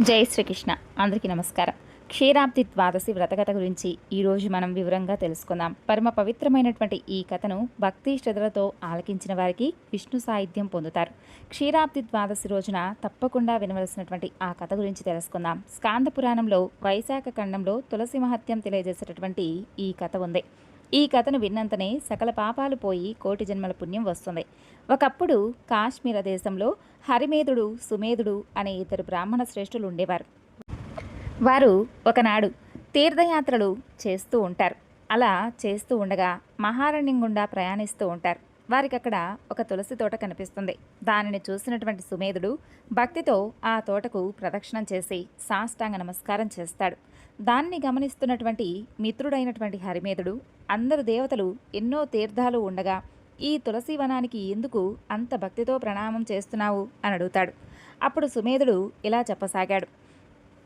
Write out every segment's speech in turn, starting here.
జై శ్రీకృష్ణ. అందరికీ నమస్కారం. క్షీరాబ్ది ద్వాదశి వ్రతకథ గురించి ఈరోజు మనం వివరంగా తెలుసుకుందాం. పరమ పవిత్రమైనటువంటి ఈ కథను భక్తి శ్రద్ధలతో ఆలకించిన వారికి విష్ణు సాహిత్యం పొందుతారు. క్షీరాబ్ది ద్వాదశి రోజున తప్పకుండా వినవలసినటువంటి ఆ కథ గురించి తెలుసుకుందాం. స్కాంద పురాణంలో వైశాఖ ఖండంలో తులసి మహత్యం తెలియజేసేటటువంటి ఈ కథ ఉంది. ఈ కథను విన్నంతనే సకల పాపాలు పోయి కోటి జన్మల పుణ్యం వస్తుంది. ఒకప్పుడు కాశ్మీర దేశంలో హరిమేధుడు సుమేధుడు అనే ఇద్దరు బ్రాహ్మణ శ్రేష్ఠులు ఉండేవారు. వారు ఒకనాడు తీర్థయాత్రలు చేస్తూ ఉంటారు. అలా చేస్తూ ఉండగా మహారణ్యం గుండా ప్రయాణిస్తూ ఉంటారు. వారికి అక్కడ ఒక తులసి తోట కనిపిస్తుంది. దానిని చూసినటువంటి సుమేధుడు భక్తితో ఆ తోటకు ప్రదక్షిణం చేసి సాష్టాంగ నమస్కారం చేస్తాడు. దాన్ని గమనిస్తున్నటువంటి మిత్రుడైనటువంటి హరిమేధుడు అందరు దేవతలు ఎన్నో తీర్థాలు ఉండగా ఈ తులసి వనానికి ఎందుకు అంత భక్తితో ప్రణామం చేస్తున్నావు? అని అడుగుతాడు. అప్పుడు సుమేధుడు ఇలా చెప్పసాగాడు.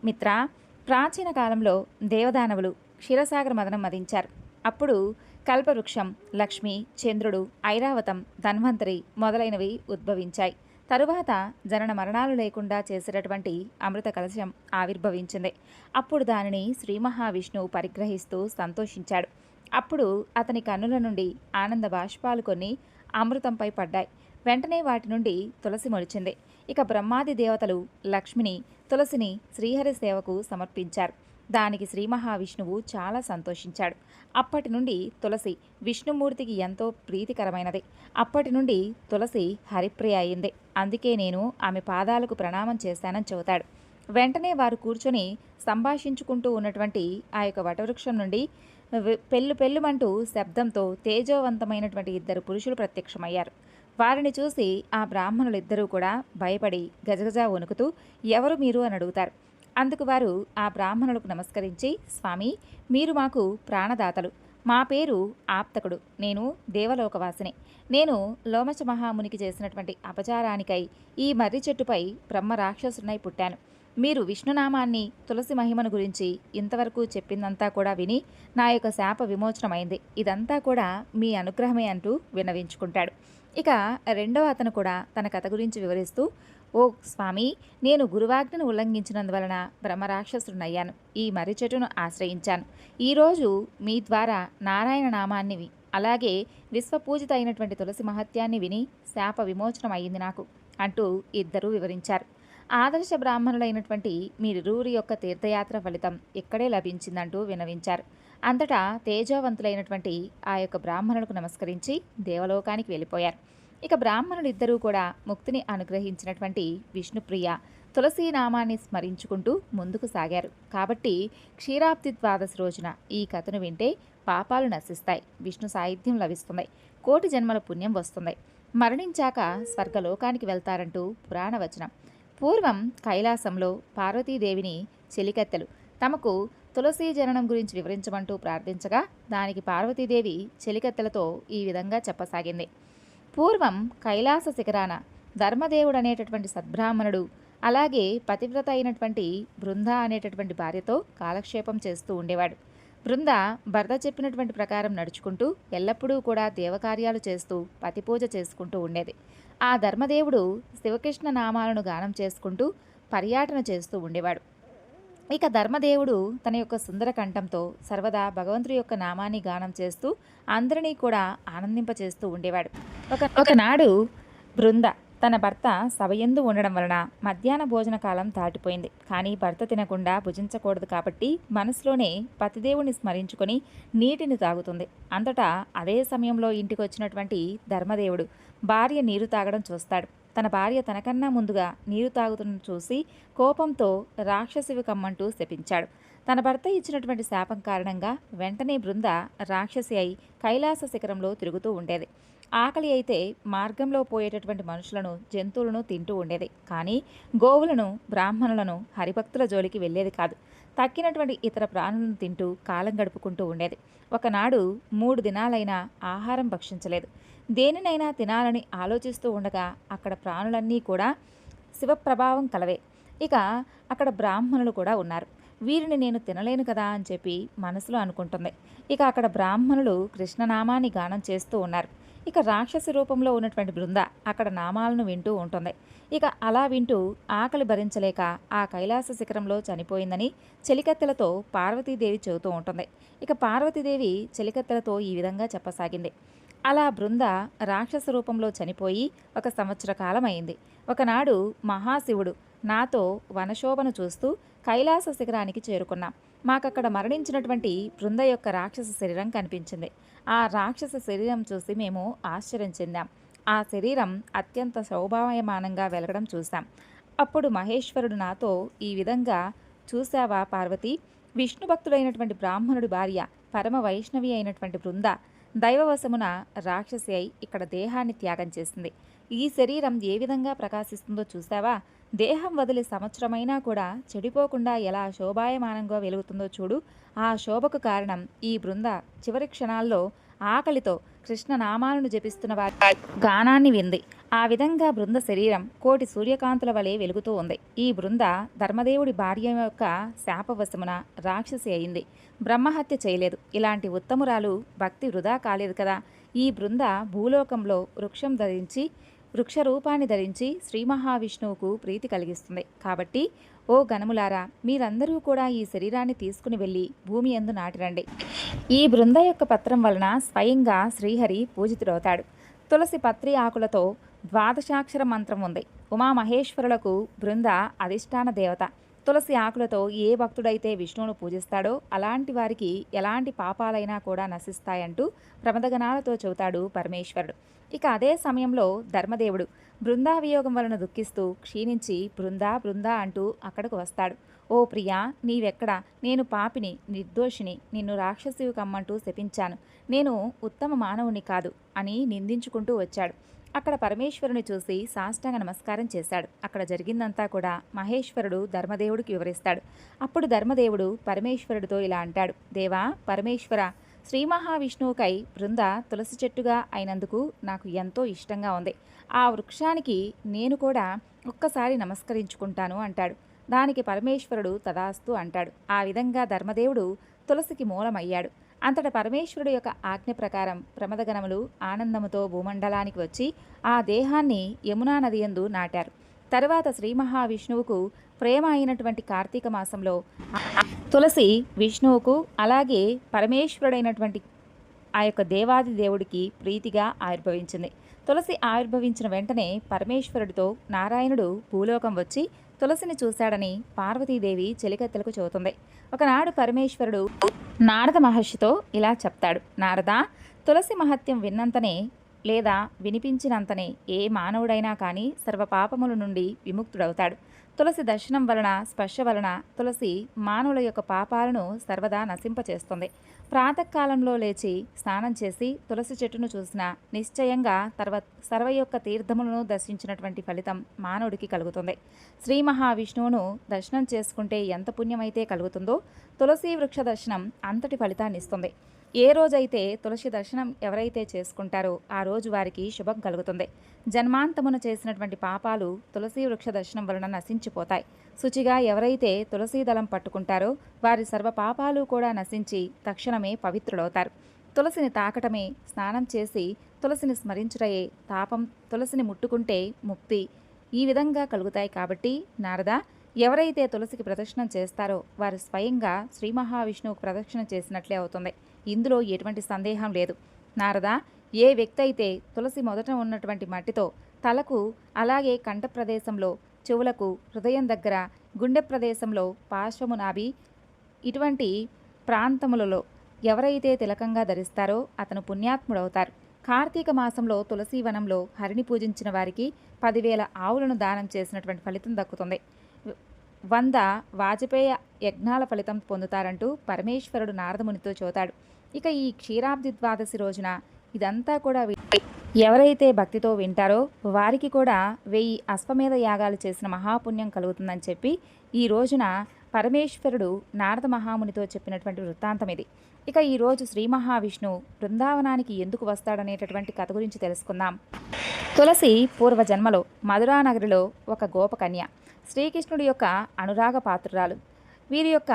మిత్ర ప్రాచీన కాలంలో దేవదానవులు క్షీరసాగర మదనం మదించారు. అప్పుడు కల్పవృక్షం లక్ష్మి చంద్రుడు ఐరావతం ధన్వంతరి మొదలైనవి ఉద్భవించాయి. తరువాత జనన మరణాలు లేకుండా చేసేటటువంటి అమృత కలశం ఆవిర్భవించింది. అప్పుడు దానిని శ్రీ మహావిష్ణువు పరిగ్రహిస్తూ సంతోషించాడు. అప్పుడు అతని కన్నుల నుండి ఆనంద బాష్పాలు కొన్ని అమృతంపై పడ్డాయి. వెంటనే వాటి నుండి తులసి మొలిచింది. ఇక బ్రహ్మాది దేవతలు లక్ష్మిని తులసిని శ్రీహరి సేవకు సమర్పించారు. దానికి శ్రీ మహావిష్ణువు చాలా సంతోషించాడు. అప్పటి నుండి తులసి విష్ణుమూర్తికి ఎంతో ప్రీతికరమైనది. అప్పటి నుండి తులసి హరిప్రియ అయింది. అందుకే నేను ఆమె పాదాలకు ప్రణామం చేశానని చెబుతాడు. వెంటనే వారు కూర్చొని సంభాషించుకుంటూ ఉన్నటువంటి ఆ యొక్క వటవృక్షం నుండి పెళ్ళు పెళ్ళుమంటూ శబ్దంతో తేజోవంతమైనటువంటి ఇద్దరు పురుషులు ప్రత్యక్షమయ్యారు. వారిని చూసి ఆ బ్రాహ్మణులిద్దరూ కూడా భయపడి గజగజ వణుకుతూ ఎవరు మీరు? అని అడుగుతారు. అందుకు వారు ఆ బ్రాహ్మణులకు నమస్కరించి స్వామి మీరు మాకు ప్రాణదాతలు. మా పేరు ఆప్తకుడు. నేను దేవలోకవాసిని. నేను లోమచ మహామునికి చేసినటువంటి అపచారానికై ఈ మర్రి చెట్టుపై బ్రహ్మ రాక్షసునై పుట్టాను. మీరు విష్ణునామాన్ని తులసి మహిమను గురించి ఇంతవరకు చెప్పిందంతా కూడా విని నా యొక్క శాప విమోచనమైంది. ఇదంతా కూడా మీ అనుగ్రహమే అంటూ విన్నవించుకుంటాడు. ఇక రెండవ అతను కూడా తన కథ గురించి వివరిస్తూ ఓ స్వామి నేను గురువాజ్ఞను ఉల్లంఘించినందువలన బ్రహ్మరాక్షసుడినయ్యాను. ఈ మర్రి చెట్టును ఆశ్రయించాను ఈరోజు మీ ద్వారా నారాయణ నామాన్ని అలాగే విశ్వపూజిత అయినటువంటి తులసి మహత్యాన్ని విని శాప విమోచనం అయ్యింది నాకు అంటూ ఇద్దరూ వివరించారు. ఆదర్శ బ్రాహ్మణులైనటువంటి మీరిరువురి యొక్క తీర్థయాత్ర ఫలితం ఇక్కడే లభించిందంటూ వినవించారు. అంతటా తేజోవంతులైనటువంటి ఆ యొక్క బ్రాహ్మణులకు నమస్కరించి దేవలోకానికి వెళ్ళిపోయారు. ఇక బ్రాహ్మణులిద్దరూ కూడా ముక్తిని అనుగ్రహించినటువంటి విష్ణుప్రియ తులసీ నామాన్ని స్మరించుకుంటూ ముందుకు సాగారు. కాబట్టి క్షీరాబ్ది ద్వాదశి రోజున ఈ కథను వింటే పాపాలు నశిస్తాయి. విష్ణు సాహిత్యం లభిస్తుంది. కోటి జన్మల పుణ్యం వస్తుంది. మరణించాక స్వర్గలోకానికి వెళ్తారంటూ పురాణ వచనం పూర్వం కైలాసంలో పార్వతీదేవిని చెలికత్తెలు తమకు తులసీ జననం గురించి వివరించమంటూ ప్రార్థించగా దానికి పార్వతీదేవి చెలికత్తెలతో ఈ విధంగా చెప్పసాగింది. పూర్వం కైలాస శిఖరాన ధర్మదేవుడు అనేటటువంటి సద్బ్రాహ్మణుడు అలాగే పతివ్రత అయినటువంటి బృంద అనేటటువంటి భార్యతో కాలక్షేపం చేస్తూ ఉండేవాడు. బృంద భర్త చెప్పినటువంటి ప్రకారం నడుచుకుంటూ ఎల్లప్పుడూ కూడా దేవకార్యాలు చేస్తూ పతిపూజ చేసుకుంటూ ఉండేది. ఆ ధర్మదేవుడు శివకృష్ణ నామాలను గానం చేసుకుంటూ పర్యాటన చేస్తూ ఉండేవాడు. ఇక ధర్మదేవుడు తన యొక్క సుందర కంఠంతో సర్వదా భగవంతుడి యొక్క నామాన్ని గానం చేస్తూ అందరినీ కూడా ఆనందింపచేస్తూ ఉండేవాడు. ఒక ఒకనాడు బృంద తన భర్త సభయందు ఉండడం వలన మధ్యాహ్న భోజన కాలం దాటిపోయింది. కానీ భర్త తినకుండా భుజించకూడదు కాబట్టి మనసులోనే పతిదేవుని స్మరించుకొని నీటిని తాగుతుంది. అంతటా అదే సమయంలో ఇంటికి వచ్చినటువంటి ధర్మదేవుడు భార్య నీరు తాగడం చూస్తాడు. తన భార్య తనకన్నా ముందుగా నీరు తాగుతున్న చూసి కోపంతో రాక్షసివి కమ్మంటూ శపించాడు. తన భర్త ఇచ్చినటువంటి శాపం కారణంగా వెంటనే బృంద రాక్షసి అయి కైలాస శిఖరంలో తిరుగుతూ ఉండేది. ఆకలి అయితే మార్గంలో పోయేటటువంటి మనుషులను జంతువులను తింటూ ఉండేది. కానీ గోవులను బ్రాహ్మణులను హరిభక్తుల జోలికి వెళ్ళేది కాదు. తక్కినటువంటి ఇతర ప్రాణులను తింటూ కాలం గడుపుకుంటూ ఉండేది. ఒకనాడు మూడు దినాలైనా ఆహారం భక్షించలేదు. దేనినైనా తినాలని ఆలోచిస్తూ ఉండగా అక్కడ ప్రాణులన్నీ కూడా శివప్రభావం కలవే. ఇక అక్కడ బ్రాహ్మణులు కూడా ఉన్నారు. వీరిని నేను తినలేను కదా అని చెప్పి మనసులో అనుకుంటుంది. ఇక అక్కడ బ్రాహ్మణులు కృష్ణనామాన్ని గానం చేస్తూ ఉన్నారు. ఇక రాక్షసి రూపంలో ఉన్నటువంటి బృంద అక్కడ నామాలను వింటూ ఉంటుంది. ఇక అలా వింటూ ఆకలి భరించలేక ఆ కైలాస శిఖరంలో చనిపోయిందని చెలికత్తెలతో పార్వతీదేవి చెబుతూ ఉంటుంది. ఇక పార్వతీదేవి చెలికత్తెలతో ఈ విధంగా చెప్పసాగింది. అలా బృంద రాక్షస రూపంలో చనిపోయి ఒక సంవత్సర కాలం అయింది ఒకనాడు మహాశివుడు నాతో వనశోభను చూస్తూ కైలాస శిఖరానికి చేరుకున్నాం. మాకక్కడ మరణించినటువంటి బృంద యొక్క రాక్షస శరీరం కనిపించింది. ఆ రాక్షస శరీరం చూసి మేము ఆశ్చర్యం చెందాం. ఆ శరీరం అత్యంత శోభాయమానంగా వెలగడం చూశాం. అప్పుడు మహేశ్వరుడు నాతో ఈ విధంగా చూశావా పార్వతి? విష్ణు భక్తుడైనటువంటి బ్రాహ్మణుడి భార్య పరమ వైష్ణవి అయినటువంటి బృంద దైవవశమున రాక్షసి అయి ఇక్కడ దేహాన్ని త్యాగం చేసింది. ఈ శరీరం ఏ విధంగా ప్రకాశిస్తుందో చూసావా దేహం వదిలి సంవత్సరమైనా కూడా చెడిపోకుండా ఎలా శోభాయమానంగా వెలుగుతుందో చూడు. ఆ శోభకు కారణం ఈ బృంద చివరి క్షణాల్లో ఆకలితో కృష్ణ నామాలను జపిస్తున్న వారి గానాన్ని వింది. ఆ విధంగా బృంద శరీరం కోటి సూర్యకాంతుల వలె వెలుగుతూ ఉంది. ఈ బృంద ధర్మదేవుడి భార్య యొక్క శాపవశమున రాక్షసి అయింది. బ్రహ్మహత్య చేయలేదు. ఇలాంటి ఉత్తమురాలు భక్తి వృధా కాలేదు కదా. ఈ బృంద భూలోకంలో వృక్షం ధరించి వృక్ష రూపాన్ని ధరించి శ్రీ మహావిష్ణువుకు ప్రీతి కలిగిస్తుంది. కాబట్టి ఓ గణములారా మీరందరూ కూడా ఈ శరీరాన్ని తీసుకుని వెళ్ళి భూమి ఎందు నాటిరండి. ఈ బృంద యొక్క పత్రం వలన స్వయంగా శ్రీహరి పూజితుడవుతాడు. తులసి పత్రి ఆకులతో ద్వాదశాక్షర మంత్రం ఉంది. ఉమామహేశ్వరులకు బృంద అధిష్టాన దేవత. తులసి ఆకులతో ఏ భక్తుడైతే విష్ణువును పూజిస్తాడో అలాంటి వారికి ఎలాంటి పాపాలైనా కూడా నశిస్తాయంటూ ప్రమదగణాలతో చెబుతాడు పరమేశ్వరుడు. ఇక అదే సమయంలో ధర్మదేవుడు బృందావియోగం వలన దుఃఖిస్తూ క్షీణించి బృందా బృందా అంటూ అక్కడకు వస్తాడు. ఓ ప్రియా నీవెక్కడ? నేను పాపిని నిర్దోషిని నిన్ను రాక్షసివి కమ్మంటూ శపించాను. నేను ఉత్తమ మానవుని కాదు అని నిందించుకుంటూ వచ్చాడు. అక్కడ పరమేశ్వరుని చూసి సాష్టాంగ నమస్కారం చేశాడు. అక్కడ జరిగిందంతా కూడా మహేశ్వరుడు ధర్మదేవుడికి వివరిస్తాడు. అప్పుడు ధర్మదేవుడు పరమేశ్వరుడితో ఇలా అంటాడు. దేవా పరమేశ్వర శ్రీ మహావిష్ణువుకై బృంద తులసి చెట్టుగా అయినందుకు నాకు ఎంతో ఇష్టంగా ఉంది. ఆ వృక్షానికి నేను కూడా ఒక్కసారి నమస్కరించుకుంటాను అంటాడు. దానికి పరమేశ్వరుడు తదాస్తు అంటాడు. ఆ విధంగా ధర్మదేవుడు తులసికి మూలమయ్యాడు. అంతట పరమేశ్వరుడు యొక్క ఆజ్ఞ ప్రకారం ప్రమదగణములు ఆనందముతో భూమండలానికి వచ్చి ఆ దేహాన్ని యమునా నది యందు నాటారు. తరువాత శ్రీ మహావిష్ణువుకు ప్రేమ అయినటువంటి కార్తీక మాసంలో తులసి విష్ణువుకు అలాగే పరమేశ్వరుడైనటువంటి ఆ యొక్క దేవాది దేవుడికి ప్రీతిగా ఆవిర్భవించింది. తులసి ఆవిర్భవించిన వెంటనే పరమేశ్వరుడితో నారాయణుడు భూలోకం వచ్చి తులసిని చూశాడని పార్వతీదేవి చెలికత్తెలకు చెబుతుంది. ఒకనాడు పరమేశ్వరుడు నారద మహర్షితో ఇలా చెప్తాడు. నారద తులసి మహత్యం విన్నంతనే లేదా వినిపించినంతనే ఏ మానవుడైనా కానీ సర్వపాపముల నుండి విముక్తుడవుతాడు. తులసి దర్శనం వలన స్పర్శ వలన తులసి మానవుల యొక్క పాపాలను సర్వదా నశింపచేస్తుంది. ప్రాతకాలంలో లేచి స్నానం చేసి తులసి చెట్టును చూసిన నిశ్చయంగా తర్వ సర్వ యొక్క తీర్థములను దర్శించినటువంటి ఫలితం మానవుడికి కలుగుతుంది. శ్రీ మహావిష్ణువును దర్శనం చేసుకుంటే ఎంత పుణ్యమైతే కలుగుతుందో తులసి వృక్ష దర్శనం అంతటి ఫలితాన్ని ఇస్తుంది. ఏ రోజైతే తులసి దర్శనం ఎవరైతే చేసుకుంటారో ఆ రోజు వారికి శుభం కలుగుతుంది. జన్మాంతమున చేసినటువంటి పాపాలు తులసి వృక్ష దర్శనం వలన నశించిపోతాయి. శుచిగా ఎవరైతే తులసీ దళం పట్టుకుంటారో వారి సర్వ పాపాలు కూడా నశించి తక్షణమే పవిత్రులవుతారు. తులసిని తాకటమే స్నానం చేసి తులసిని స్మరించుటయే తాపం తులసిని ముట్టుకుంటే ముక్తి ఈ విధంగా కలుగుతాయి కాబట్టి నారద ఎవరైతే తులసికి ప్రదక్షిణం చేస్తారో వారు స్వయంగా శ్రీ మహావిష్ణువుకు ప్రదక్షిణ చేసినట్లే అవుతుంది. ఇందులో ఎటువంటి సందేహం లేదు. నారద ఏ వ్యక్తి అయితే తులసి మొదట ఉన్నటువంటి మట్టితో తలకు అలాగే కంఠ ప్రదేశంలో చెవులకు హృదయం దగ్గర గుండె ప్రదేశంలో పార్శ్వము నాభి ఇటువంటి ప్రాంతములలో ఎవరైతే తిలకంగా ధరిస్తారో అతను పుణ్యాత్ముడవుతారు. కార్తీక మాసంలో తులసి వనంలో హరిని పూజించిన వారికి పదివేల ఆవులను దానం చేసినటువంటి ఫలితం దక్కుతుంది. వంద వాజపేయ యజ్ఞాల ఫలితం పొందుతారంటూ పరమేశ్వరుడు నారదమునితో చూతాడు ఇక ఈ క్షీరాబ్ది ద్వాదశి రోజున ఇదంతా కూడా ఎవరైతే భక్తితో వింటారో వారికి కూడా వెయ్యి అశ్వమేధ యాగాలు చేసిన మహాపుణ్యం కలుగుతుందని చెప్పి ఈ రోజున పరమేశ్వరుడు నారద మహామునితో చెప్పినటువంటి వృత్తాంతం ఇది. ఇక ఈరోజు శ్రీ మహావిష్ణు బృందావనానికి ఎందుకు వస్తాడనేటటువంటి కథ గురించి తెలుసుకుందాం. తులసి పూర్వజన్మలో మధురానగరిలో ఒక గోపకన్య శ్రీకృష్ణుడి యొక్క అనురాగ పాత్రురాలు. వీరి యొక్క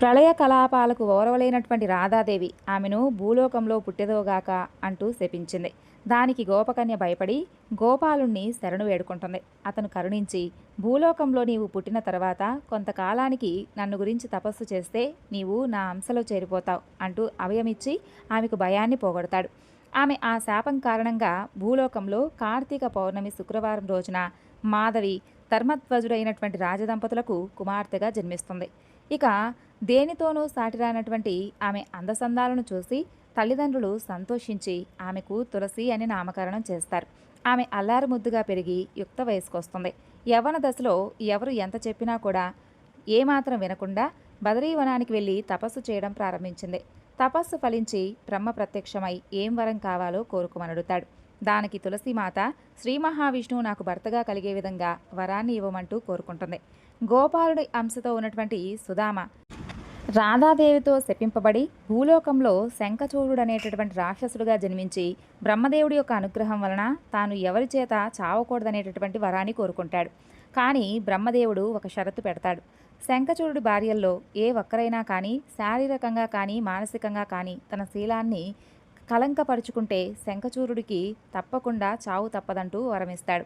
ప్రళయ కలాపాలకు ఓరవలేనటువంటి రాధాదేవి ఆమెను భూలోకంలో పుట్టెదోగాక అంటూ శపించింది. దానికి గోపకన్య భయపడి గోపాలుణ్ణి శరణు వేడుకుంటుంది. అతను కరుణించి భూలోకంలో నీవు పుట్టిన తర్వాత కొంతకాలానికి నన్ను గురించి తపస్సు చేస్తే నీవు నా అంశలో చేరిపోతావు అంటూ అభయమిచ్చి ఆమెకు భయాన్ని పోగొడతాడు. ఆమె ఆ శాపం కారణంగా భూలోకంలో కార్తీక పౌర్ణమి శుక్రవారం రోజున మాధవి ధర్మధ్వజుడైనటువంటి రాజదంపతులకు కుమార్తెగా జన్మిస్తుంది. ఇక దేనితోనూ సాటిరానటువంటి ఆమె అందసందాలను చూసి తల్లిదండ్రులు సంతోషించి ఆమెకు తులసి అని నామకరణం చేస్తారు. ఆమె అల్లారు ముద్దుగా పెరిగి యుక్త వయసుకొస్తుంది. యవ్వన దశలో ఎవరు ఎంత చెప్పినా కూడా ఏమాత్రం వినకుండా బదరీవనానికి వెళ్ళి తపస్సు చేయడం ప్రారంభించింది. తపస్సు ఫలించి బ్రహ్మ ప్రత్యక్షమై ఏం వరం కావాలో కోరుకోమనడుతాడు దానికి తులసిమాత శ్రీ మహావిష్ణువు నాకు భర్తగా కలిగే విధంగా వరాన్ని ఇవ్వమంటూ కోరుకుంటుంది. గోపాలుడి అంశతో ఉన్నటువంటి సుధామ రాధాదేవితో శపింపబడి భూలోకంలో శంఖచూడు అనేటటువంటి రాక్షసుడుగా జన్మించి బ్రహ్మదేవుడి యొక్క అనుగ్రహం వలన తాను ఎవరి చేత చావకూడదనేటటువంటి వరాన్ని కోరుకుంటాడు. కానీ బ్రహ్మదేవుడు ఒక షరతు పెడతాడు. శంఖచూడుడి భార్యల్లో ఏ ఒక్కరైనా కానీ శారీరకంగా కానీ మానసికంగా కానీ తన శీలాన్ని కలంకపరుచుకుంటే శంఖచూరుడికి తప్పకుండా చావు తప్పదంటూ వరమిస్తాడు.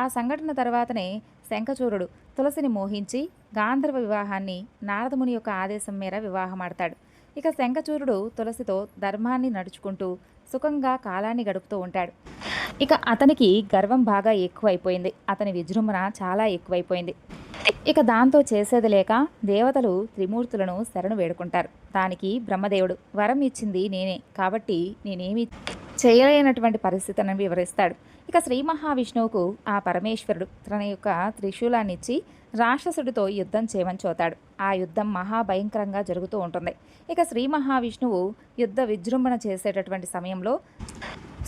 ఆ సంఘటన తర్వాతనే శంఖచూరుడు తులసిని మోహించి గాంధర్వ వివాహాన్ని నారదముని యొక్క ఆదేశం మేర వివాహమాడతాడు. ఇక శంఖచూరుడు తులసితో ధర్మాన్ని నడుచుకుంటూ సుఖంగా కాలాన్ని గడుపుతూ ఉంటాడు. ఇక అతనికి గర్వం బాగా ఎక్కువైపోయింది. అతని విజృంభణ చాలా ఎక్కువైపోయింది. ఇక దాంతో చేసేది లేక దేవతలు త్రిమూర్తులను శరణు వేడుకుంటారు. దానికి బ్రహ్మదేవుడు వరం ఇచ్చింది నేనే కాబట్టి నేనేమి చేయలేనటువంటి పరిస్థితిని వివరిస్తాడు ఇక శ్రీ మహావిష్ణువుకు ఆ పరమేశ్వరుడు తన యొక్క త్రిశూలాన్నిచ్చి రాక్షసుడితో యుద్ధం చేయమని చూతాడు. ఆ యుద్ధం మహాభయంకరంగా జరుగుతూ ఉంటుంది. ఇక శ్రీ మహావిష్ణువు యుద్ధ విజృంభణ చేసేటటువంటి సమయంలో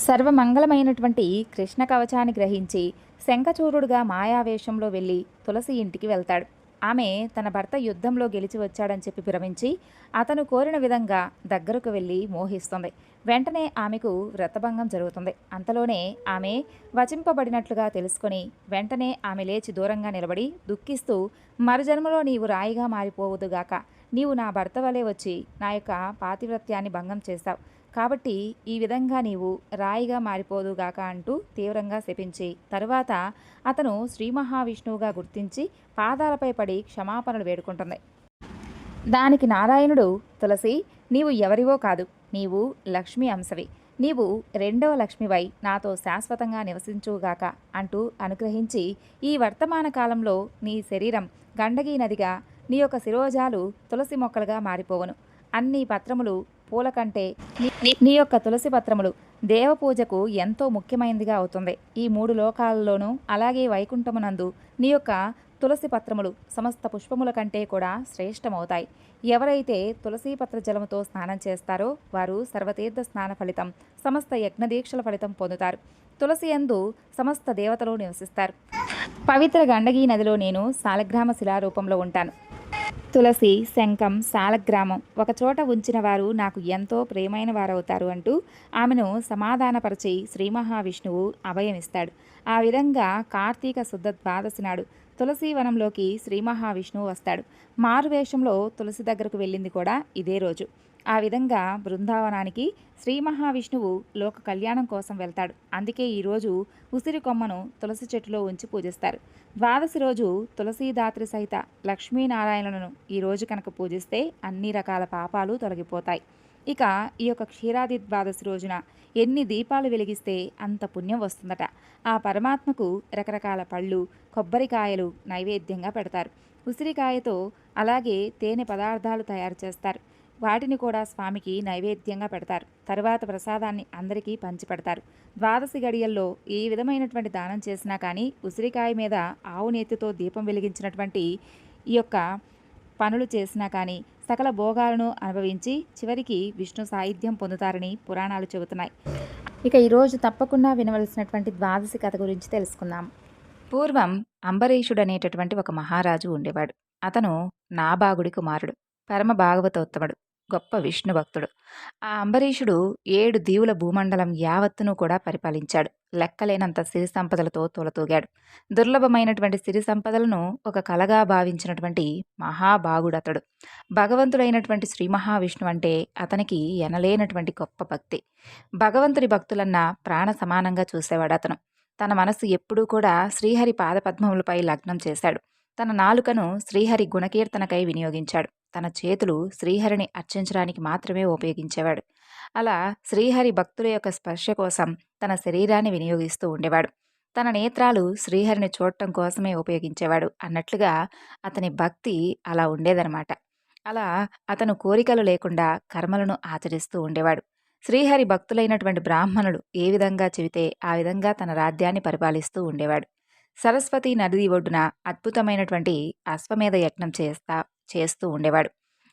సర్వమంగళమైనటువంటి కృష్ణ కవచాన్ని గ్రహించి శంఖచూరుడుగా మాయావేషంలో వెళ్ళి తులసి ఇంటికి వెళ్తాడు. ఆమె తన భర్త యుద్ధంలో గెలిచి వచ్చాడని చెప్పి భ్రమించి అతను కోరిన విధంగా దగ్గరకు వెళ్ళి మోహిస్తుంది. వెంటనే ఆమెకు వ్రతభంగం జరుగుతుంది. అంతలోనే ఆమె వచింపబడినట్లుగా తెలుసుకొని వెంటనే ఆమె లేచి దూరంగా నిలబడి దుఃఖిస్తూ మరుజన్మలో నీవు రాయిగా మారిపోవదుగాక నీవు నా భర్త వలె వచ్చి నా యొక్క పాతివ్రత్యాన్ని భంగం చేశావు కాబట్టి ఈ విధంగా నీవు రాయిగా మారిపోదుగాక అంటూ తీవ్రంగా శపించి తరువాత అతను శ్రీ మహావిష్ణువుగా గుర్తించి పాదాలపై పడి క్షమాపణలు వేడుకుంటుంది. దానికి నారాయణుడు తులసి నీవు ఎవరివో కాదు నీవు లక్ష్మి అంశవి. నీవు రెండవ లక్ష్మివై నాతో శాశ్వతంగా నివసించుగాక అంటూ అనుగ్రహించి ఈ వర్తమాన కాలంలో నీ శరీరం గండకీ నదిగా నీ యొక్క శిరోజాలు తులసి మొక్కలుగా మారిపోవును. అన్ని పత్రములు పూల కంటే నీ- యొక్క తులసి పత్రములు దేవపూజకు ఎంతో ముఖ్యమైనదిగా అవుతుంది. ఈ మూడు లోకాలలోనూ అలాగే వైకుంఠమునందు నీ యొక్క తులసి పత్రములు సమస్త పుష్పముల కంటే కూడా శ్రేష్టమవుతాయి. ఎవరైతే తులసి పత్ర జలముతో స్నానం చేస్తారో వారు సర్వతీర్థ స్నాన ఫలితం సమస్త యజ్ఞదీక్షల ఫలితం పొందుతారు. తులసి యందు సమస్త దేవతలు నివసిస్తారు. పవిత్ర గండగీ నదిలో నేను సాలగ్రామ శిలారూపంలో ఉంటాను. తులసి శంఖం సాలగ్రామం ఒకచోట ఉంచిన వారు నాకు ఎంతో ప్రేమైన వారవుతారు అంటూ ఆమెను సమాధానపరిచి శ్రీ మహావిష్ణువు అభయమిస్తాడు. ఆ విధంగా కార్తీక శుద్ధ ద్వాదశి నాడు తులసి వనంలోకి శ్రీ మహావిష్ణువు వస్తాడు. మారువేషంలో తులసి దగ్గరకు వెళ్ళింది కూడా ఇదే రోజు. ఆ విధంగా బృందావనానికి శ్రీ మహావిష్ణువు లోక కళ్యాణం కోసం వెళ్తాడు. అందుకే ఈరోజు ఉసిరి కొమ్మను తులసి చెట్టులో ఉంచి పూజిస్తారు. ద్వాదశి రోజు తులసీదాత్రి సహిత లక్ష్మీనారాయణులను ఈ రోజు కనుక పూజిస్తే అన్ని రకాల పాపాలు తొలగిపోతాయి. ఇక ఈ యొక్క క్షీరాది ద్వాదశి రోజున ఎన్ని దీపాలు వెలిగిస్తే అంత పుణ్యం వస్తుందట. ఆ పరమాత్మకు రకరకాల పళ్ళు కొబ్బరికాయలు నైవేద్యంగా పెడతారు. ఉసిరికాయతో అలాగే తేనె పదార్థాలు తయారు చేస్తారు. వాటిని కూడా స్వామికి నైవేద్యంగా పెడతారు. తరువాత ప్రసాదాన్ని అందరికీ పంచిపెడతారు. ద్వాదశి గడియల్లో ఈ విధమైనటువంటి దానం చేసినా కానీ ఉసిరికాయ మీద ఆవు నేతితో దీపం వెలిగించినటువంటి ఈ యొక్క పనులు చేసినా కానీ సకల భోగాలను అనుభవించి చివరికి విష్ణు సాహిత్యం పొందుతారని పురాణాలు చెబుతున్నాయి. ఇక ఈరోజు తప్పకుండా వినవలసినటువంటి ద్వాదశి కథ గురించి తెలుసుకుందాం. పూర్వం అంబరీషుడు అనేటటువంటి ఒక మహారాజు ఉండేవాడు. అతను నాబాగుడి కుమారుడు పరమ భాగవతోత్తముడు గొప్ప విష్ణు భక్తుడు. ఆ అంబరీషుడు ఏడు దీవుల భూమండలం యావత్తును కూడా పరిపాలించాడు. లెక్కలేనంత సిరి సంపదలతో తూలతూగాడు. దుర్లభమైనటువంటి సిరి సంపదలను ఒక కలగా భావించినటువంటి మహాభాగుడతడు. భగవంతుడైనటువంటి శ్రీ మహావిష్ణు అంటే అతనికి ఎనలేనటువంటి గొప్ప భక్తి. భగవంతుడి భక్తులన్న ప్రాణ సమానంగా చూసేవాడు అతను తన మనసు ఎప్పుడూ కూడా శ్రీహరి పాదపద్మములపై లగ్నం చేశాడు. తన నాలుకను శ్రీహరి గుణకీర్తనకై వినియోగించాడు. తన చేతులు శ్రీహరిని అర్చించడానికి మాత్రమే ఉపయోగించేవాడు. అలా శ్రీహరి భక్తుల యొక్క స్పర్శ కోసం తన శరీరాన్ని వినియోగిస్తూ ఉండేవాడు. తన నేత్రాలు శ్రీహరిని చూడటం కోసమే ఉపయోగించేవాడు అన్నట్లుగా అతని భక్తి అలా ఉండేదనమాట అలా అతను కోరికలు లేకుండా కర్మలను ఆచరిస్తూ ఉండేవాడు. శ్రీహరి భక్తులైనటువంటి బ్రాహ్మణులు ఏ విధంగా చెబితే ఆ విధంగా తన రాజ్యాన్ని పరిపాలిస్తూ ఉండేవాడు. సరస్వతి నది ఒడ్డున అద్భుతమైనటువంటి అశ్వమేధ యజ్ఞం చేస్తా చేస్తూ ఉండేవాడు.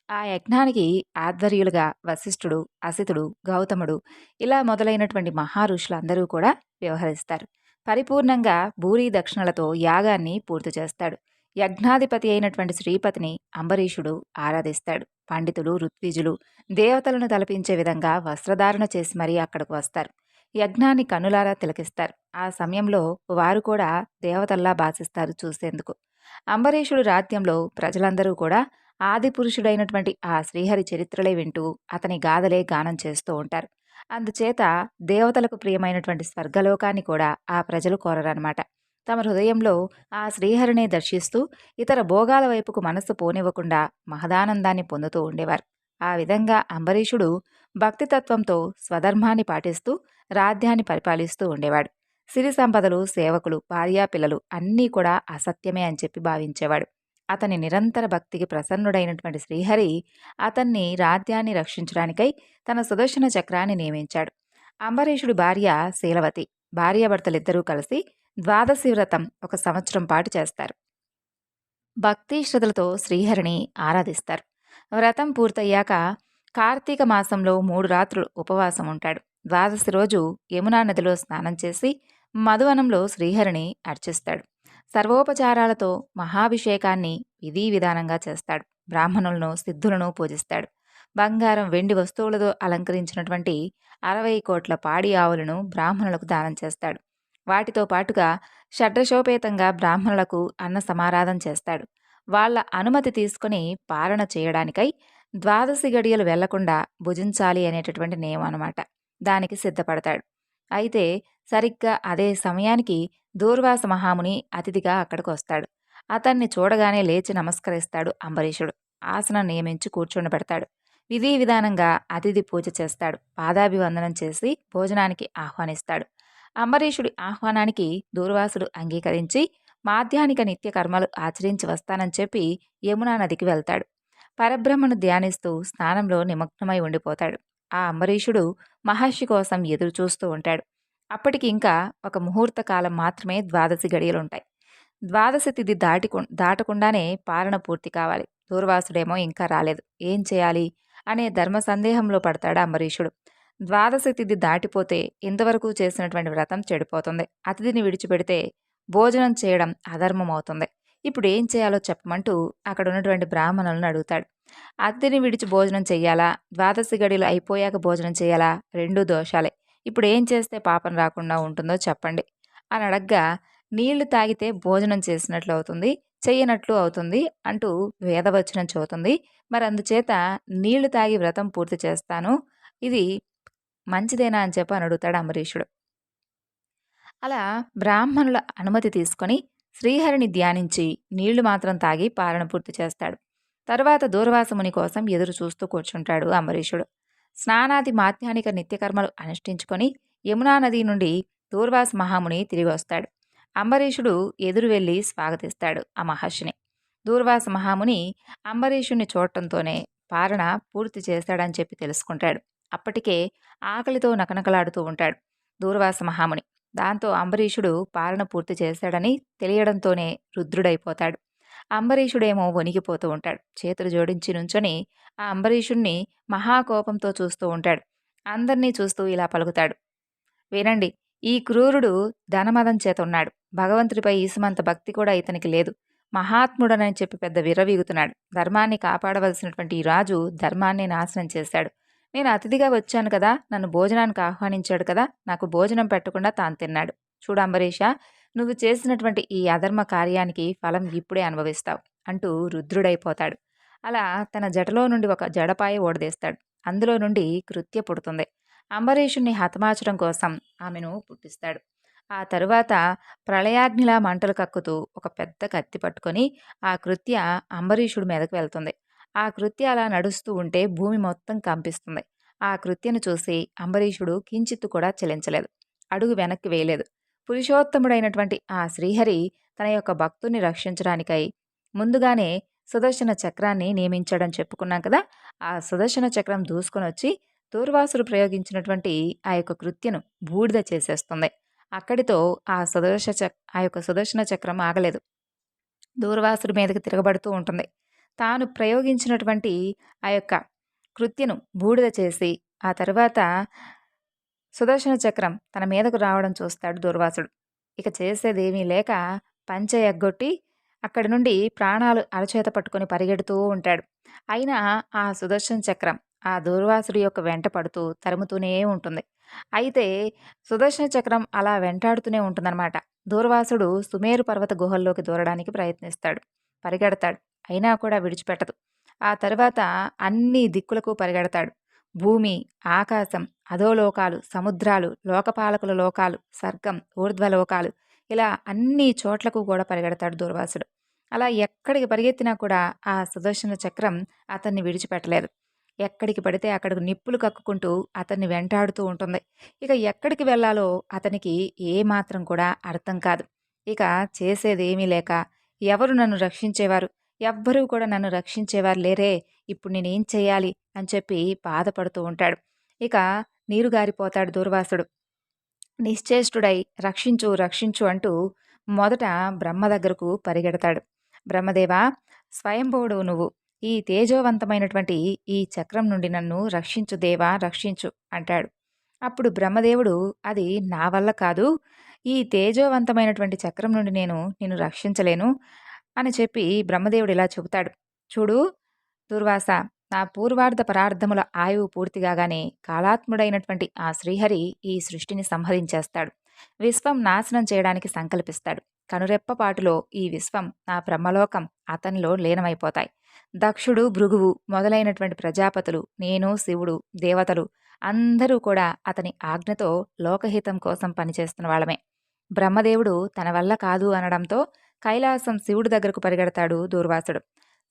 ఆ యజ్ఞానికి ఆధ్వర్యులుగా వశిష్ఠుడు అసితుడు గౌతముడు ఇలా మొదలైనటువంటి మహారుషులందరూ కూడా వ్యవహరిస్తారు. పరిపూర్ణంగా భూరి దక్షిణలతో యాగాన్ని పూర్తి చేస్తాడు. యజ్ఞాధిపతి అయినటువంటి శ్రీపతిని అంబరీషుడు ఆరాధిస్తాడు. పండితులు ఋత్విజులు దేవతలను తలపించే విధంగా వస్త్రధారణ చేసి మరీ అక్కడికి వస్తారు. యజ్ఞాన్ని కన్నులారా తిలకిస్తారు. ఆ సమయంలో వారు కూడా దేవతల్లా భాషిస్తారు చూసేందుకు. అంబరీషుడు రాజ్యంలో ప్రజలందరూ కూడా ఆది పురుషుడైనటువంటి ఆ శ్రీహరి చరిత్రలే వింటూ అతని గాథలే గానం చేస్తూ ఉంటారు. అందుచేత దేవతలకు ప్రియమైనటువంటి స్వర్గలోకాన్ని కూడా ఆ ప్రజలు కోరరనమాట తమ హృదయంలో ఆ శ్రీహరినే దర్శిస్తూ ఇతర భోగాల వైపుకు మనస్సు పోనివ్వకుండా మహదానందాన్ని పొందుతూ ఉండేవారు. ఆ విధంగా అంబరీషుడు భక్తితత్వంతో స్వధర్మాన్ని పాటిస్తూ రాజ్యాన్ని పరిపాలిస్తూ ఉండేవాడు. సిరి సంపదలు సేవకులు భార్యా పిల్లలు అన్నీ కూడా అసత్యమే అని చెప్పి భావించేవాడు. అతని నిరంతర భక్తికి ప్రసన్నుడైనటువంటి శ్రీహరి అతన్ని రాజ్యాన్ని రక్షించడానికై తన సుదర్శన చక్రాన్ని నియమించాడు. అంబరీషుడి భార్య శీలవతి భార్యాభర్తలిద్దరూ కలిసి ద్వాదశి వ్రతం ఒక సంవత్సరం పాటు చేస్తారు. భక్తి శ్రద్ధలతో శ్రీహరిని ఆరాధిస్తారు. వ్రతం పూర్తయ్యాక కార్తీక మాసంలో మూడు రాత్రులు ఉపవాసం ఉంటాడు ద్వాదశి రోజు యమునా నదిలో స్నానం చేసి మధువనంలో శ్రీహరిని అర్చిస్తాడు. సర్వోపచారాలతో మహాభిషేకాన్ని విధి విధానంగా చేస్తాడు. బ్రాహ్మణులను సిద్ధులను పూజిస్తాడు. బంగారం వెండి వస్తువులతో అలంకరించినటువంటి అరవై కోట్ల పాడి ఆవులను బ్రాహ్మణులకు దానం చేస్తాడు. వాటితో పాటుగా షడ్రశోపేతంగా బ్రాహ్మణులకు అన్న సమారాధన చేస్తాడు. వాళ్ళ అనుమతి తీసుకుని పాలన చేయడానికై ద్వాదశి గడియలు వెళ్ళకుండా భుజించాలి అనేటటువంటి నియమం అనమాట దానికి సిద్ధపడతాడు. అయితే సరిగ్గా అదే సమయానికి దూర్వాస మహాముని అతిథిగా అక్కడికి వస్తాడు. అతన్ని చూడగానే లేచి నమస్కరిస్తాడు అంబరీషుడు. ఆసనం నియమించి కూర్చుండబెడతాడు విధి విధానంగా అతిథి పూజ చేస్తాడు. పాదాభివందనం చేసి భోజనానికి ఆహ్వానిస్తాడు. అంబరీషుడి ఆహ్వానానికి దూర్వాసుడు అంగీకరించి మాధ్యానిక నిత్య కర్మలు ఆచరించి వస్తానని చెప్పి యమునా నదికి వెళ్తాడు. పరబ్రహ్మను ధ్యానిస్తూ స్నానంలో నిమగ్నమై ఉండిపోతాడు. ఆ అంబరీషుడు మహర్షి కోసం ఎదురు చూస్తూ ఉంటాడు. అప్పటికి ఇంకా ఒక ముహూర్త కాలం మాత్రమే ద్వాదశి గడియలుంటాయి. ద్వాదశి తిథి దాటి దాటకుండానే పాలన పూర్తి కావాలి. దూర్వాసుడేమో ఇంకా రాలేదు. ఏం చేయాలి? అనే ధర్మ సందేహంలో పడతాడు అంబరీషుడు. ద్వాదశి తిథి దాటిపోతే ఇంతవరకు చేసినటువంటి వ్రతం చెడిపోతుంది. అతిథిని విడిచిపెడితే భోజనం చేయడం అధర్మం అవుతుంది ఇప్పుడు ఏం చేయాలో చెప్పమంటూ అక్కడ ఉన్నటువంటి బ్రాహ్మణులను అడుగుతాడు. అతిథిని విడిచి భోజనం చెయ్యాలా? ద్వాదశి గడిలో అయిపోయాక భోజనం చేయాలా రెండూ దోషాలే. ఇప్పుడు ఏం చేస్తే పాపం రాకుండా ఉంటుందో చెప్పండి. అని అడగ్గా నీళ్ళు తాగితే భోజనం చేసినట్లు అవుతుంది చెయ్యనట్లు అవుతుంది అంటూ వేదవచనం చదువుతుంది మరి అందుచేత నీళ్ళు తాగి వ్రతం పూర్తి చేస్తాను. ఇది మంచిదేనా అని చెప్పి అని అడుగుతాడు అంబరీషుడు అలా బ్రాహ్మణుల అనుమతి తీసుకొని శ్రీహరిని ధ్యానించి నీళ్ళు మాత్రం తాగి పాలన పూర్తి చేస్తాడు. తరువాత దూర్వాసముని కోసం ఎదురు చూస్తూ కూర్చుంటాడు అంబరీషుడు. స్నానాది మాధ్యానిక నిత్యకర్మలు అనుష్ఠించుకొని యమునా నది నుండి దూర్వాస మహాముని తిరిగి వస్తాడు. అంబరీషుడు ఎదురు వెళ్ళి స్వాగతిస్తాడు ఆ మహర్షిని. దూర్వాస మహాముని అంబరీషుణ్ణి చూడటంతోనే పాలన పూర్తి చేస్తాడని చెప్పి తెలుసుకుంటాడు. అప్పటికే ఆకలితో నకనకలాడుతూ ఉంటాడు దూర్వాస మహాముని. దాంతో అంబరీషుడు పాలన పూర్తి చేశాడని తెలియడంతోనే రుద్రుడైపోతాడు. అంబరీషుడేమో వణిగిపోతూ ఉంటాడు. చేతులు జోడించి నుంచొని ఆ అంబరీషుణ్ణి మహాకోపంతో చూస్తూ ఉంటాడు. అందరినీ చూస్తూ ఇలా పలుకుతాడు. వినండి ఈ క్రూరుడు ధనమదం చేత ఉన్నాడు. భగవంతుడిపై ఈసుమంత భక్తి కూడా ఇతనికి లేదు. మహాత్ముడనని చెప్పి పెద్ద విర్రవీగుతున్నాడు. ధర్మాన్ని కాపాడవలసినటువంటి ఈ రాజు ధర్మాన్ని నాశనం చేశాడు. నేను అతిథిగా వచ్చాను కదా నన్ను భోజనానికి ఆహ్వానించాడు కదా నాకు భోజనం పెట్టకుండా తాను తిన్నాడు. చూడు అంబరీష నువ్వు చేసినటువంటి ఈ అధర్మ కార్యానికి ఫలం ఇప్పుడే అనుభవిస్తావు అంటూ రుద్రుడైపోతాడు. అలా తన జటలో నుండి ఒక జడపాయ ఓడదీస్తాడు. అందులో నుండి కృత్య పుడుతుంది. అంబరీషుణ్ణి హతమార్చడం కోసం ఆమెను పుట్టిస్తాడు. ఆ తరువాత ప్రళయాగ్నిలా మంటలు కక్కుతూ ఒక పెద్ద కత్తి పట్టుకొని ఆ కృత్య అంబరీషుడి మీదకు వెళ్తుంది. ఆ కృత్య అలా నడుస్తూ ఉంటే భూమి మొత్తం కంపిస్తుంది. ఆ కృత్యను చూసి అంబరీషుడు కించిత్తు కూడా చెలించలేదు. అడుగు వెనక్కి వేయలేదు. పురుషోత్తముడైనటువంటి ఆ శ్రీహరి తన యొక్క భక్తుని రక్షించడానికై ముందుగానే సుదర్శన చక్రాన్ని నియమించాడని చెప్పుకున్నాం కదా! ఆ సుదర్శన చక్రం దూసుకొని వచ్చి దూర్వాసుడు ప్రయోగించినటువంటి ఆ యొక్క కృత్యను బూడిద చేసేస్తుంది. అక్కడితో ఆ సుదర్శ చక్ ఆ యొక్క సుదర్శన చక్రం ఆగలేదు. దూర్వాసుడి మీదకి తిరగబడుతూ ఉంటుంది. తాను ప్రయోగించినటువంటి ఆ యొక్క కృత్యను బూడిద చేసి ఆ తర్వాత సుదర్శన చక్రం తన మీదకు రావడం చూస్తాడు దూర్వాసుడు. ఇక చేసేదేమీ లేక పంచె ఎగ్గొట్టి అక్కడి నుండి ప్రాణాలు అరచేత పట్టుకొని పరిగెడుతూ ఉంటాడు. అయినా ఆ సుదర్శన చక్రం ఆ దూర్వాసుడి యొక్క వెంట పడుతూ తరుముతూనే ఉంటుంది. అయితే సుదర్శన చక్రం అలా వెంటాడుతూనే ఉంటుందన్నమాట. దూర్వాసుడు సుమేరు పర్వత గుహల్లోకి దూరడానికి ప్రయత్నిస్తాడు. పరిగెడతాడు. అయినా కూడా విడిచిపెట్టదు. ఆ తర్వాత అన్ని దిక్కులకు పరిగెడతాడు. భూమి ఆకాశం అధోలోకాలు సముద్రాలు లోకపాలకుల లోకాలు స్వర్గం ఊర్ధ్వలోకాలు ఇలా అన్ని చోట్లకు కూడా పరిగెడతాడు దూర్వాసుడు. అలా ఎక్కడికి పరిగెత్తినా కూడా ఆ సుదర్శన చక్రం అతన్ని విడిచిపెట్టలేదు. ఎక్కడికి పడితే అక్కడికి నిప్పులు కక్కుకుంటూ అతన్ని వెంటాడుతూ ఉంటుంది. ఇక ఎక్కడికి వెళ్ళాలో అతనికి ఏమాత్రం కూడా అర్థం కాదు. ఇక చేసేదేమీ లేక ఎవరు నన్ను రక్షించేవారు? ఎవ్వరూ కూడా నన్ను రక్షించేవారు లేరే ఇప్పుడు నేనేం చేయాలి అని చెప్పి బాధపడుతూ ఉంటాడు. ఇక నీరు గారిపోతాడు దూర్వాసుడు. నిశ్చేష్టుడై రక్షించు రక్షించు అంటూ మొదట బ్రహ్మ దగ్గరకు పరిగెడతాడు. బ్రహ్మదేవా స్వయంభవుడు నువ్వు. ఈ తేజోవంతమైనటువంటి ఈ చక్రం నుండి నన్ను రక్షించు దేవా రక్షించు అంటాడు. అప్పుడు బ్రహ్మదేవుడు అది నా వల్ల కాదు. ఈ తేజోవంతమైనటువంటి చక్రం నుండి నేను నిన్ను రక్షించలేను. అని చెప్పి బ్రహ్మదేవుడు ఇలా చెబుతాడు. చూడు దుర్వాస నా పూర్వార్ధ పరార్థముల ఆయువు పూర్తిగానే కాలాత్ముడైనటువంటి ఆ శ్రీహరి ఈ సృష్టిని సంహరించేస్తాడు. విశ్వం నాశనం చేయడానికి సంకల్పిస్తాడు. కనురెప్పపాటులో ఈ విశ్వం నా బ్రహ్మలోకం అతనిలో లీనమైపోతాయి. దక్షుడు భృగువు మొదలైనటువంటి ప్రజాపతులు నేను శివుడు దేవతలు అందరూ కూడా అతని ఆజ్ఞతో లోకహితం కోసం పనిచేస్తున్న వాళ్ళమే. బ్రహ్మదేవుడు తన వల్ల కాదు అనడంతో కైలాసం శివుడి దగ్గరకు పరిగెడతాడు దూర్వాసుడు.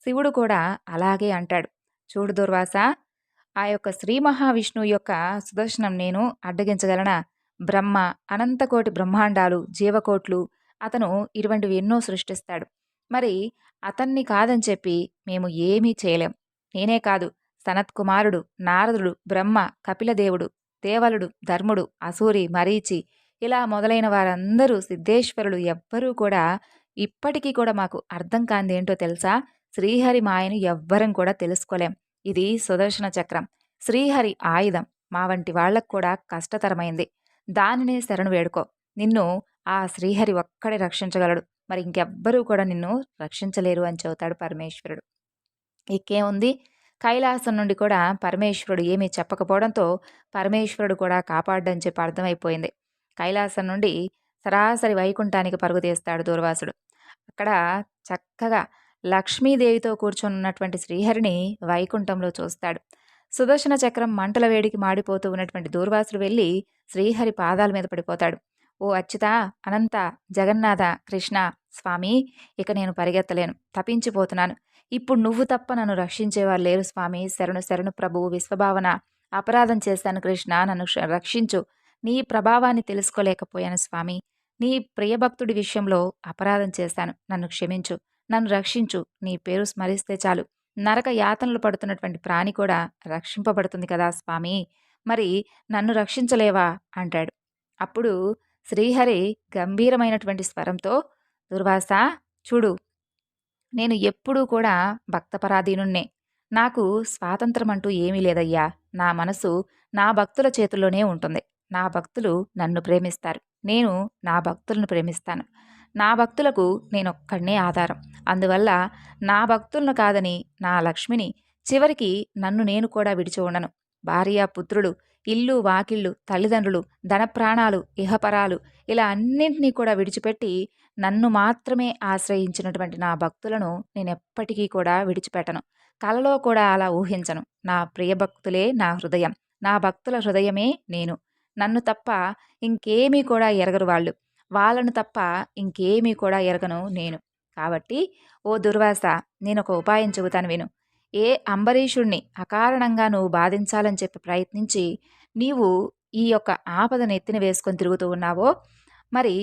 శివుడు కూడా అలాగే అంటాడు. చూడు దూర్వాస ఆ యొక్క శ్రీ మహావిష్ణువు యొక్క సుదర్శనం నేను అడ్డగించగలనా? బ్రహ్మ అనంతకోటి బ్రహ్మాండాలు జీవకోట్లు అతను ఇటువంటివి ఎన్నో సృష్టిస్తాడు. మరి అతన్ని కాదని చెప్పి మేము ఏమీ చేయలేం. నేనే కాదు సనత్కుమారుడు నారదుడు బ్రహ్మ కపిలదేవుడు దేవలుడు ధర్ముడు అసూరి మరీచి ఇలా మొదలైన వారందరూ సిద్ధేశ్వరులు ఎవ్వరూ కూడా ఇప్పటికీ కూడా మాకు అర్థం కాందేంటో తెలుసా? శ్రీహరి మాయను ఎవ్వరం కూడా తెలుసుకోలేం. ఇది సుదర్శన చక్రం. శ్రీహరి ఆయుధం మా వంటి వాళ్ళకు కూడా కష్టతరమైంది. దానినే శరణు వేడుకో. నిన్ను ఆ శ్రీహరి ఒక్కడే రక్షించగలడు. మరి ఇంకెవ్వరూ కూడా నిన్ను రక్షించలేరు అని చెబుతాడు పరమేశ్వరుడు. ఇకేముంది కైలాసం నుండి కూడా పరమేశ్వరుడు ఏమీ చెప్పకపోవడంతో పరమేశ్వరుడు కూడా కాపాడని చెప్పి అర్థమైపోయింది. కైలాసం నుండి సరాసరి వైకుంఠానికి పరుగు తీస్తాడు దూర్వాసుడు. అక్కడ చక్కగా లక్ష్మీదేవితో కూర్చొనున్నటువంటి శ్రీహరిని వైకుంఠంలో చూస్తాడు. సుదర్శన చక్రం మంటల వేడికి మాడిపోతూ ఉన్నటువంటి దూర్వాసుడు వెళ్ళి శ్రీహరి పాదాల మీద పడిపోతాడు. ఓ అచ్యుత అనంత జగన్నాథ కృష్ణ స్వామి ఇక నేను పరిగెత్తలేను. తప్పించిపోతున్నాను ఇప్పుడు నువ్వు తప్ప నన్ను రక్షించేవారు లేరు స్వామి. శరణు శరణు ప్రభువు విశ్వభావన. అపరాధం చేశాను కృష్ణ. నన్ను రక్షించు. నీ ప్రభావాన్ని తెలుసుకోలేకపోయాను స్వామి. నీ ప్రియభక్తుడి విషయంలో అపరాధం చేశాను. నన్ను క్షమించు. నన్ను రక్షించు. నీ పేరు స్మరిస్తే చాలు. నరక యాతనలు పడుతున్నటువంటి ప్రాణి కూడా రక్షింపబడుతుంది కదా స్వామి. మరి నన్ను రక్షించలేవా? అంటాడు. అప్పుడు శ్రీహరి గంభీరమైనటువంటి స్వరంతో దుర్వాస చూడు నేను ఎప్పుడూ కూడా భక్తపరాధీనున్నే నాకు స్వాతంత్రం అంటూ ఏమీ లేదయ్యా. నా మనసు నా భక్తుల చేతుల్లోనే ఉంటుంది. నా భక్తులు నన్ను ప్రేమిస్తారు. నేను నా భక్తులను ప్రేమిస్తాను. నా భక్తులకు నేనొక్కడనే ఆధారం. అందువల్ల నా భక్తులను కాదని నా లక్ష్మిని చివరికి నన్ను నేను కూడా విడిచి ఉండను. భార్య పుత్రులు ఇల్లు వాకిళ్ళు తల్లిదండ్రులు ధనప్రాణాలు ఇహపరాలు ఇలా అన్నింటినీ కూడా విడిచిపెట్టి నన్ను మాత్రమే ఆశ్రయించినటువంటి నా భక్తులను నేను ఎప్పటికీ కూడా విడిచిపెట్టను. కలలో కూడా అలా ఊహించను. నా ప్రియభక్తులే నా హృదయం. నా భక్తుల హృదయమే నేను. నన్ను తప్ప ఇంకేమీ కూడా ఎరగరు వాళ్ళు. వాళ్ళను తప్ప ఇంకేమీ కూడా ఎరగను నేను. కాబట్టి ఓ దుర్వాస నేను ఒక ఉపాయం చెబుతాను విను. ఏ అంబరీషుణ్ణి అకారణంగా నువ్వు బాధించాలని చెప్పి ప్రయత్నించి నీవు ఈ యొక్క ఆపదను ఎత్తిన వేసుకొని తిరుగుతూ ఉన్నావో మరి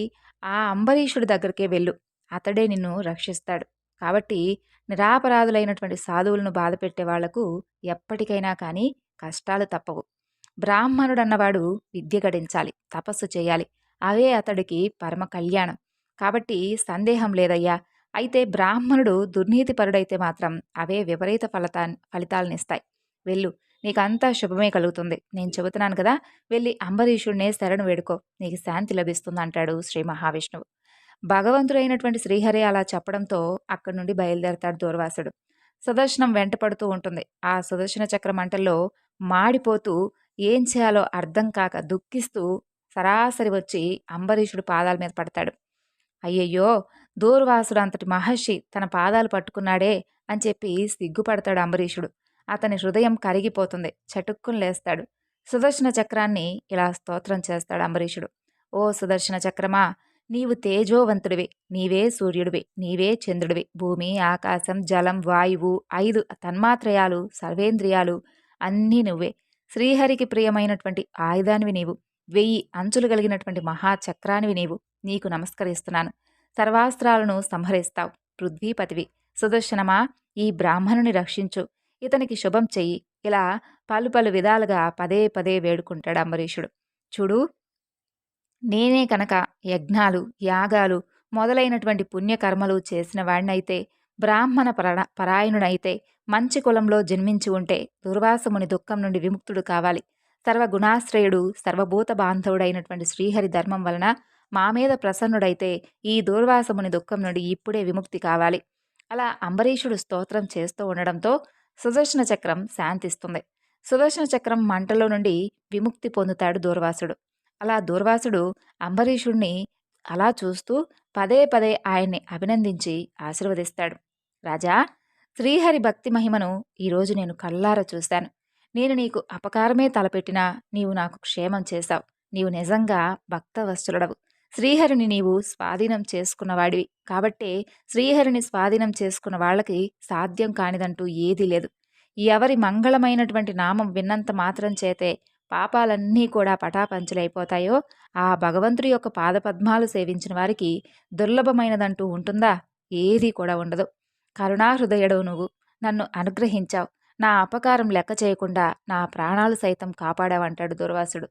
ఆ అంబరీషుడి దగ్గరికే వెళ్ళు. అతడే నిన్ను రక్షిస్తాడు. కాబట్టి నిరాపరాధులైనటువంటి సాధువులను బాధపెట్టే వాళ్ళకు ఎప్పటికైనా కానీ కష్టాలు తప్పవు. బ్రాహ్మణుడు అన్నవాడు విద్య గడించాలి తపస్సు చేయాలి. అవే అతడికి పరమ కళ్యాణం. కాబట్టి సందేహం లేదయ్యా. అయితే బ్రాహ్మణుడు దుర్నీతిపరుడైతే మాత్రం అవే విపరీత ఫలితా ఫలితాలనిస్తాయి. వెళ్ళు నీకంతా శుభమే కలుగుతుంది. నేను చెబుతున్నాను కదా వెళ్ళి అంబరీషుడినే శరణు వేడుకో. నీకు శాంతి లభిస్తుంది అంటాడు శ్రీ మహావిష్ణువు. భగవంతుడైనటువంటి శ్రీహరి అలా చెప్పడంతో అక్కడి నుండి బయలుదేరతాడు దూర్వాసుడు. సుదర్శనం వెంటపడుతూ ఉంటుంది. ఆ సుదర్శన చక్ర మంటల్లో మాడిపోతూ ఏం చేయాలో అర్థం కాక దుఃఖిస్తూ సరాసరి వచ్చి అంబరీషుడు పాదాల మీద పడతాడు. అయ్యయ్యో! దూర్వాసుడు అంతటి మహర్షి తన పాదాలు పట్టుకున్నాడే అని చెప్పి సిగ్గుపడతాడు అంబరీషుడు. అతని హృదయం కరిగిపోతుంది. చటుక్కుని లేస్తాడు. సుదర్శన చక్రాన్ని ఇలా స్తోత్రం చేస్తాడు అంబరీషుడు. ఓ సుదర్శన చక్రమా! నీవు తేజోవంతుడివి. నీవే సూర్యుడివి. నీవే చంద్రుడివి. భూమి ఆకాశం జలం వాయువు ఐదు తన్మాత్రయాలు సర్వేంద్రియాలు అన్నీ నువ్వే. శ్రీహరికి ప్రియమైనటువంటి ఆయుధానివి నీవు వెయ్యి అంచులు కలిగినటువంటి మహాచక్రానివి నీవు నీకు నమస్కరిస్తున్నాను. సర్వాస్త్రాలను సంహరిస్తావు. పృథ్వీపతివి సుదర్శనమా ఈ బ్రాహ్మణుని రక్షించు. ఇతనికి శుభం చెయ్యి. ఇలా పలు పలు విధాలుగా పదే పదే వేడుకుంటాడు అంబరీషుడు. చూడు నేనే కనుక యజ్ఞాలు యాగాలు మొదలైనటువంటి పుణ్యకర్మలు చేసిన వాడినైతే బ్రాహ్మణ పరణ పరాయణుడైతే మంచి కులంలో జన్మించి ఉంటే దుర్వాసముని దుఃఖం నుండి విముక్తుడు కావాలి. సర్వగుణాశ్రయుడు సర్వభూత బాంధవుడైనటువంటి శ్రీహరి ధర్మం వలన మా మీద ప్రసన్నుడైతే ఈ దూర్వాసముని దుఃఖం నుండి ఇప్పుడే విముక్తి కావాలి. అలా అంబరీషుడు స్తోత్రం చేస్తూ ఉండడంతో సుదర్శన చక్రం శాంతిస్తుంది. సుదర్శన చక్రం మంటలో నుండి విముక్తి పొందుతాడు దూర్వాసుడు. అలా దూర్వాసుడు అంబరీషుణ్ణి అలా చూస్తూ పదే పదే ఆయన్ని అభినందించి ఆశీర్వదిస్తాడు. రాజా శ్రీహరి భక్తి మహిమను ఈరోజు నేను కల్లార చూశాను నేను నీకు అపకారమే తలపెట్టినా నీవు నాకు క్షేమం చేశావు. నీవు నిజంగా భక్తవస్తులడవు. శ్రీహరిని నీవు స్వాధీనం చేసుకున్నవాడివి. కాబట్టే శ్రీహరిని స్వాధీనం చేసుకున్న వాళ్ళకి సాధ్యం కానిదంటూ ఏదీ లేదు. ఎవరి మంగళమైనటువంటి నామం విన్నంత మాత్రం చేతే పాపాలన్నీ కూడా పటాపంచలైపోతాయో ఆ భగవంతుడి యొక్క పాదపద్మాలు సేవించిన వారికి దుర్లభమైనదంటూ ఉంటుందా? ఏదీ కూడా ఉండదు. కరుణాహృదయుడవు నువ్వు. నన్ను అనుగ్రహించావు. నా అపకారం లెక్క చేయకుండా నా ప్రాణాలు సైతం కాపాడావంటాడు దుర్వాసుడు.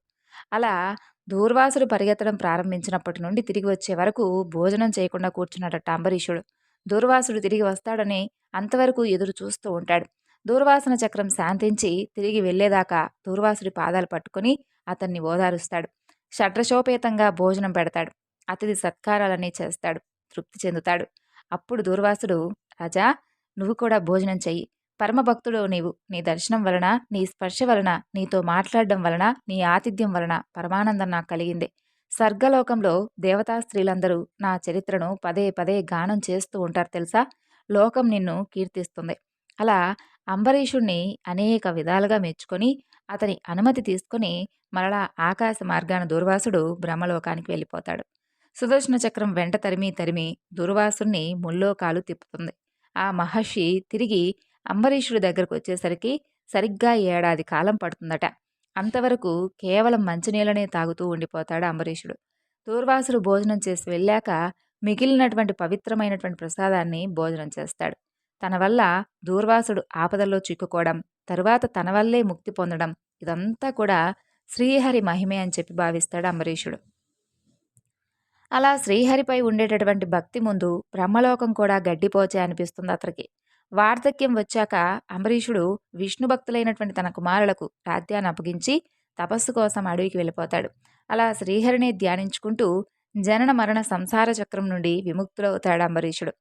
అలా దూర్వాసుడు పరిగెత్తడం ప్రారంభించినప్పటి నుండి తిరిగి వచ్చే వరకు భోజనం చేయకుండా కూర్చున్నాడట అంబరీషుడు. దూర్వాసుడు తిరిగి వస్తాడని అంతవరకు ఎదురు చూస్తూ ఉంటాడు. దూర్వాసన చక్రం శాంతించి తిరిగి వెళ్ళేదాకా దూర్వాసుడి పాదాలు పట్టుకుని అతన్ని ఓదారుస్తాడు. షట్రశోపేతంగా భోజనం పెడతాడు. అతిథి సత్కారాలన్నీ చేస్తాడు. తృప్తి చెందుతాడు. అప్పుడు దూర్వాసుడు రాజా నువ్వు కూడా భోజనం చెయ్యి. పరమభక్తుడు నీవు. నీ దర్శనం వలన నీ స్పర్శ వలన నీతో మాట్లాడడం వలన నీ ఆతిథ్యం వలన పరమానందం నాకు కలిగింది. స్వర్గలోకంలో దేవతా స్త్రీలందరూ నా చరిత్రను పదే పదే గానం చేస్తూ ఉంటారు తెలుసా? లోకం నిన్ను కీర్తిస్తుంది. అలా అంబరీషుణ్ణి అనేక విధాలుగా మెచ్చుకొని అతని అనుమతి తీసుకుని మరలా ఆకాశ మార్గాన దుర్వాసుడు బ్రహ్మలోకానికి వెళ్ళిపోతాడు. సుదర్శన చక్రం వెంట తరిమి తరిమి దుర్వాసుణ్ణి ముల్లోకాలు తిప్పుతుంది. ఆ మహర్షి తిరిగి అంబరీషుడి దగ్గరకు వచ్చేసరికి సరిగ్గా ఏడాది కాలం పడుతుందట. అంతవరకు కేవలం మంచినీళ్ళనే తాగుతూ ఉండిపోతాడు అంబరీషుడు. దూర్వాసుడు భోజనం చేసి వెళ్ళాక మిగిలినటువంటి పవిత్రమైనటువంటి ప్రసాదాన్ని భోజనం చేస్తాడు. తన వల్ల దూర్వాసుడు ఆపదల్లో చిక్కుకోవడం తరువాత తన వల్లే ముక్తి పొందడం ఇదంతా కూడా శ్రీహరి మహిమే అని చెప్పి భావిస్తాడు అంబరీషుడు. అలా శ్రీహరిపై ఉండేటటువంటి భక్తి ముందు బ్రహ్మలోకం కూడా గడ్డిపోచే అనిపిస్తుంది అతనికి. వార్ధక్యం వచ్చాక అంబరీషుడు విష్ణు భక్తులైనటువంటి తన కుమారులకు రాధ్యాన్ని అప్పగించి తపస్సు కోసం అడవికి వెళ్ళిపోతాడు. అలా శ్రీహరిని ధ్యానించుకుంటూ జనన మరణ సంసార చక్రం నుండి విముక్తులవుతాడు అంబరీషుడు.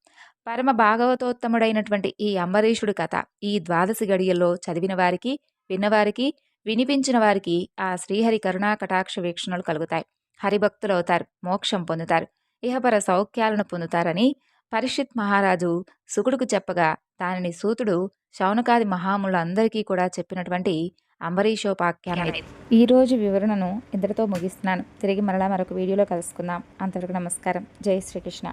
పరమ భాగవతోత్తముడైనటువంటి ఈ అంబరీషుడి కథ ఈ ద్వాదశి గడియల్లో చదివిన వారికి విన్నవారికి వినిపించిన వారికి ఆ శ్రీహరి కరుణా కటాక్ష వీక్షణలు కలుగుతాయి. హరిభక్తులవుతారు మోక్షం పొందుతారు ఇహపర సౌఖ్యాలను పొందుతారని పరిషిత్ మహారాజు సుకుడుకు చెప్పగా దానిని సూతుడు శౌనకాది మహాములందరికీ కూడా చెప్పినటువంటి అంబరీషోపాఖ్యానం ఇది. ఈ రోజు వివరణను ఇంతటితో ముగిస్తున్నాను. తిరిగి మరలా మరొక వీడియోలో కలుసుకుందాం. అంతవరకు నమస్కారం. జై శ్రీకృష్ణ.